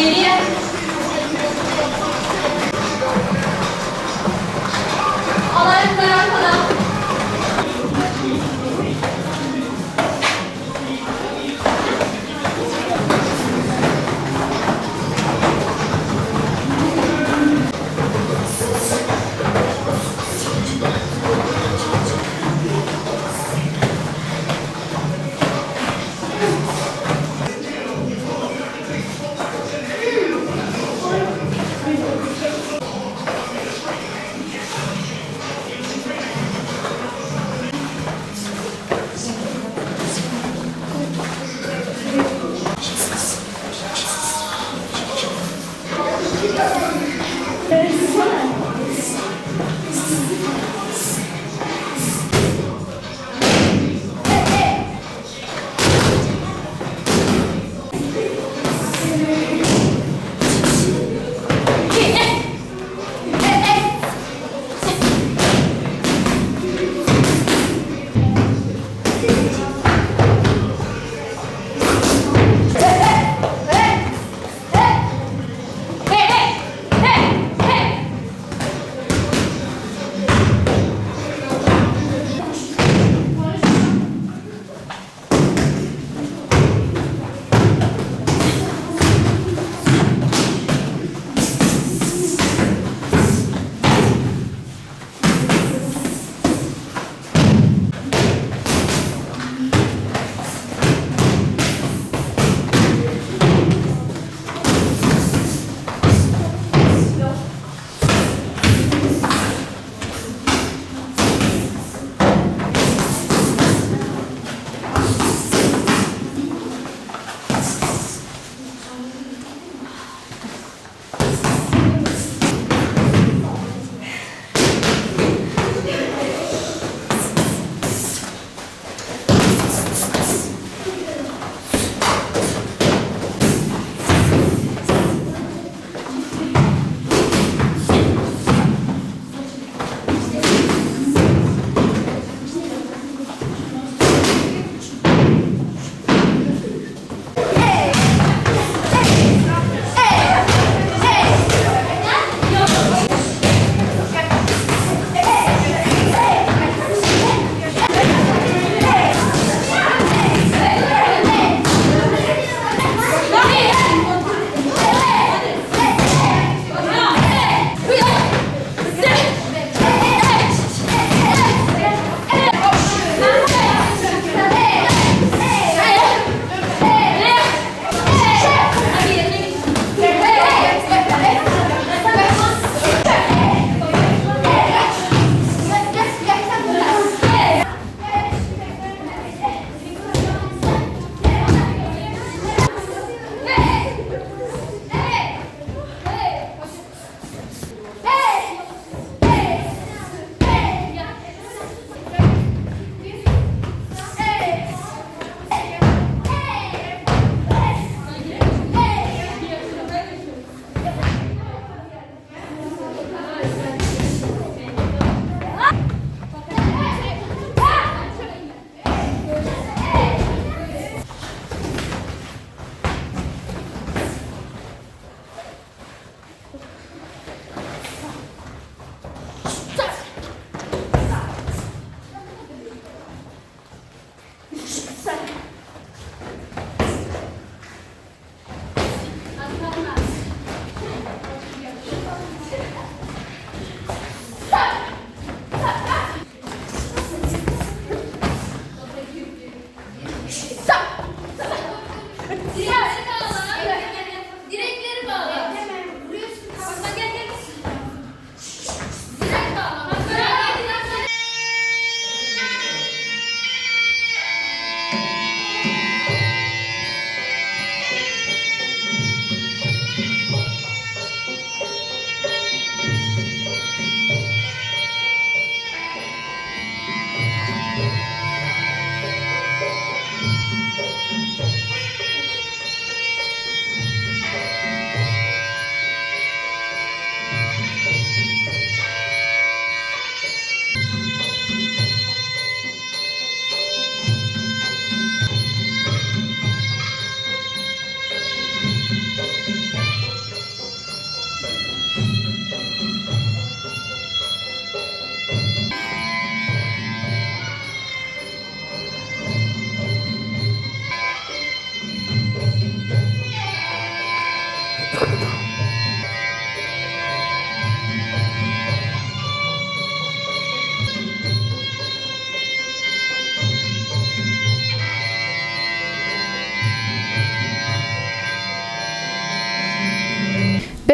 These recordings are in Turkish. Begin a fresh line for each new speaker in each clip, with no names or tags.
Geriye. Alaylıklar arkada. Thank
you.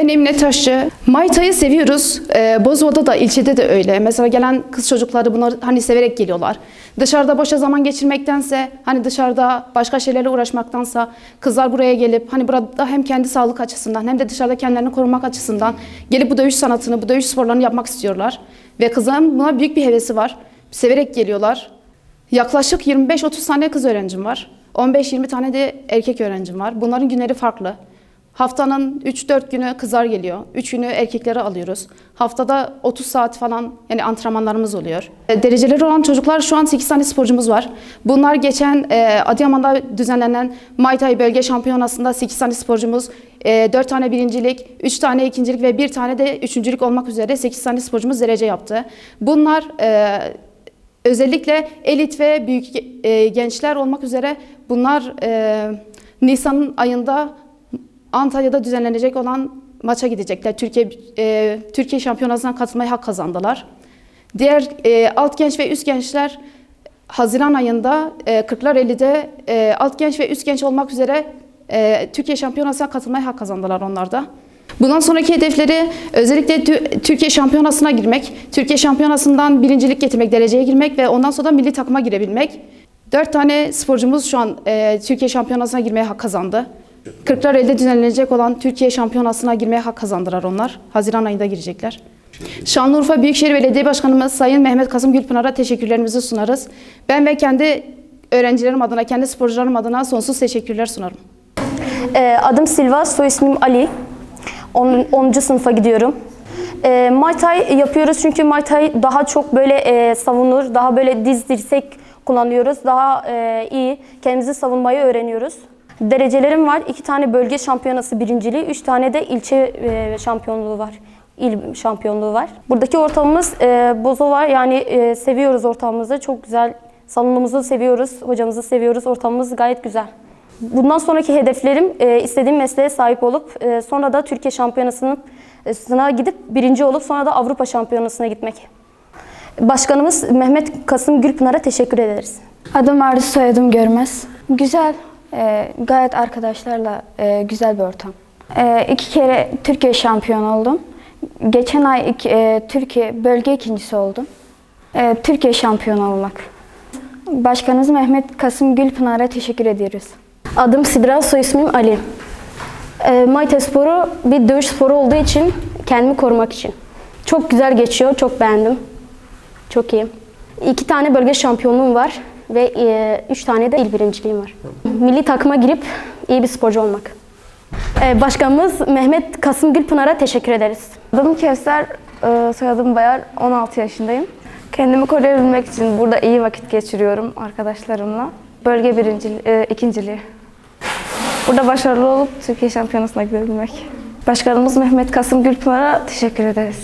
Emine Taşçı. Mayta'yı seviyoruz. Ee, Bozova'da da ilçede de öyle. Mesela gelen kız çocukları bunları hani severek geliyorlar. Dışarıda boşa zaman geçirmektense hani dışarıda başka şeylerle uğraşmaktansa kızlar buraya gelip hani burada hem kendi sağlık açısından hem de dışarıda kendilerini korumak açısından gelip bu dövüş sanatını, bu dövüş sporlarını yapmak istiyorlar. Ve kızların buna büyük bir hevesi var. Severek geliyorlar. Yaklaşık 25-30 tane kız öğrencim var. 15-20 tane de erkek öğrencim var. Bunların günleri farklı. Haftanın 3-4 günü kızlar geliyor. 3 günü erkekleri alıyoruz. Haftada 30 saat falan yani antrenmanlarımız oluyor. E, Dereceleri olan çocuklar şu an 8 tane sporcumuz var. Bunlar geçen e, Adıyaman'da düzenlenen Muay Thai bölge şampiyonasında 8 tane sporcumuz, e, 4 tane birincilik, 3 tane ikincilik ve 1 tane de üçüncülük olmak üzere 8 tane sporcumuz derece yaptı. Bunlar e, Özellikle elit ve büyük e, gençler olmak üzere bunlar Nisan ayında Antalya'da düzenlenecek olan maça gidecekler. Türkiye e, Türkiye Şampiyonası'na katılmaya hak kazandılar. Diğer e, alt genç ve üst gençler Haziran ayında e, Kırklareli'de e, alt genç ve üst genç olmak üzere e, Türkiye Şampiyonası'na katılmaya hak kazandılar onlar da. Bundan sonraki hedefleri özellikle tü- Türkiye Şampiyonası'na girmek, Türkiye Şampiyonası'ndan birincilik getirmek, dereceye girmek ve ondan sonra da milli takıma girebilmek. Dört tane sporcumuz şu an e, Türkiye Şampiyonası'na girmeye hak kazandı. Kırklareli'de düzenlenecek olan Türkiye Şampiyonası'na girmeye hak kazandılar onlar. Haziran ayında girecekler. Şanlıurfa Büyükşehir Belediye Başkanımız Sayın Mehmet Kasım Gülpınar'a teşekkürlerimizi sunarız. Ben ve kendi öğrencilerim adına, kendi sporcularım adına sonsuz teşekkürler sunarım.
Ee, Adım Silva, soy ismim Ali. 10. sınıfa gidiyorum. Ee, Muay yapıyoruz çünkü Muay daha çok böyle e, savunur, daha böyle diz dirsek kullanıyoruz. Daha e, iyi kendimizi savunmayı öğreniyoruz. Derecelerim var. iki tane bölge şampiyonası birinciliği, üç tane de ilçe e, şampiyonluğu var. İl şampiyonluğu var. Buradaki ortamımız e, Bozova yani e, seviyoruz ortamımızı. Çok güzel. Salonumuzu seviyoruz, hocamızı seviyoruz. Ortamımız gayet güzel. Bundan sonraki hedeflerim e, istediğim mesleğe sahip olup e, sonra da Türkiye Şampiyonası'nın e, sına gidip birinci olup sonra da Avrupa Şampiyonası'na gitmek. Başkanımız Mehmet Kasım Gülpınar'a teşekkür ederiz.
Adım Arzu, soyadım Görmez. Güzel, e, gayet arkadaşlarla e, güzel bir ortam. E, iki kere Türkiye şampiyon oldum. Geçen ay e, Türkiye bölge ikincisi oldum. E, Türkiye şampiyonu olmak. Başkanımız Mehmet Kasım Gülpınar'a teşekkür ediyoruz.
Adım Sidra, soy ismim Ali. E, sporu bir dövüş sporu olduğu için kendimi korumak için. Çok güzel geçiyor, çok beğendim. Çok iyi. İki tane bölge şampiyonluğum var ve e, üç tane de il birinciliğim var. Milli takıma girip iyi bir sporcu olmak. E, başkanımız Mehmet Kasım Gülpınar'a teşekkür ederiz.
Adım Kevser, e, soyadım Bayar, 16 yaşındayım. Kendimi koruyabilmek için burada iyi vakit geçiriyorum arkadaşlarımla. Bölge birinciliği, e, ikinciliği. Burada başarılı olup Türkiye şampiyonasına gidebilmek. Başkanımız Mehmet Kasım Gülpınar'a teşekkür ederiz.